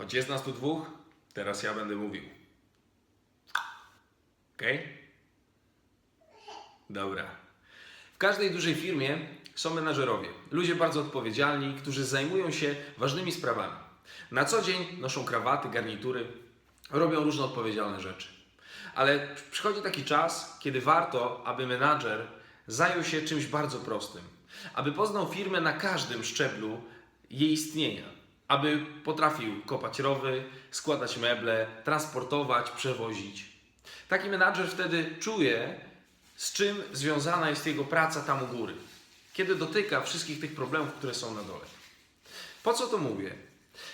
Choć jest nas tu dwóch, teraz ja będę mówił. Okej? Dobra. W każdej dużej firmie są menadżerowie. Ludzie bardzo odpowiedzialni, którzy zajmują się ważnymi sprawami. Na co dzień noszą krawaty, garnitury, robią różne odpowiedzialne rzeczy. Ale przychodzi taki czas, kiedy warto, aby menadżer zajął się czymś bardzo prostym. Aby poznał firmę na każdym szczeblu jej istnienia. Aby potrafił kopać rowy, składać meble, transportować, przewozić. Taki menadżer wtedy czuje, z czym związana jest jego praca tam u góry. Kiedy dotyka wszystkich tych problemów, które są na dole. Po co to mówię?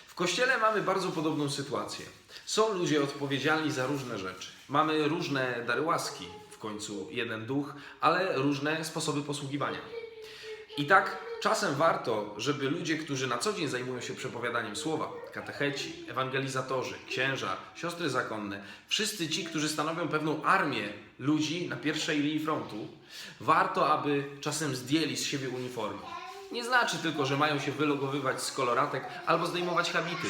W kościele mamy bardzo podobną sytuację. Są ludzie odpowiedzialni za różne rzeczy. Mamy różne dary łaski, w końcu jeden duch, ale różne sposoby posługiwania. I tak czasem warto, żeby ludzie, którzy na co dzień zajmują się przepowiadaniem słowa, katecheci, ewangelizatorzy, księża, siostry zakonne, wszyscy ci, którzy stanowią pewną armię ludzi na pierwszej linii frontu, warto, aby czasem zdjęli z siebie uniformy. Nie znaczy tylko, że mają się wylogowywać z koloratek albo zdejmować habity,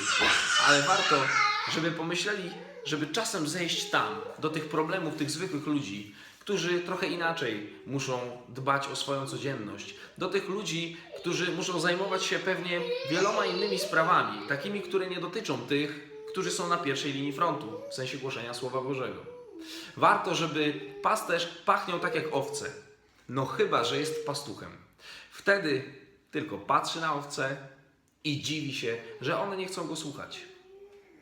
ale warto, żeby pomyśleli, żeby czasem zejść tam, do tych problemów tych zwykłych ludzi, którzy trochę inaczej muszą dbać o swoją codzienność, do tych ludzi, którzy muszą zajmować się pewnie wieloma innymi sprawami, takimi, które nie dotyczą tych, którzy są na pierwszej linii frontu, w sensie głoszenia Słowa Bożego. Warto, żeby pasterz pachniał tak jak owce, no chyba, że jest pastuchem. Wtedy tylko patrzy na owce i dziwi się, że one nie chcą go słuchać.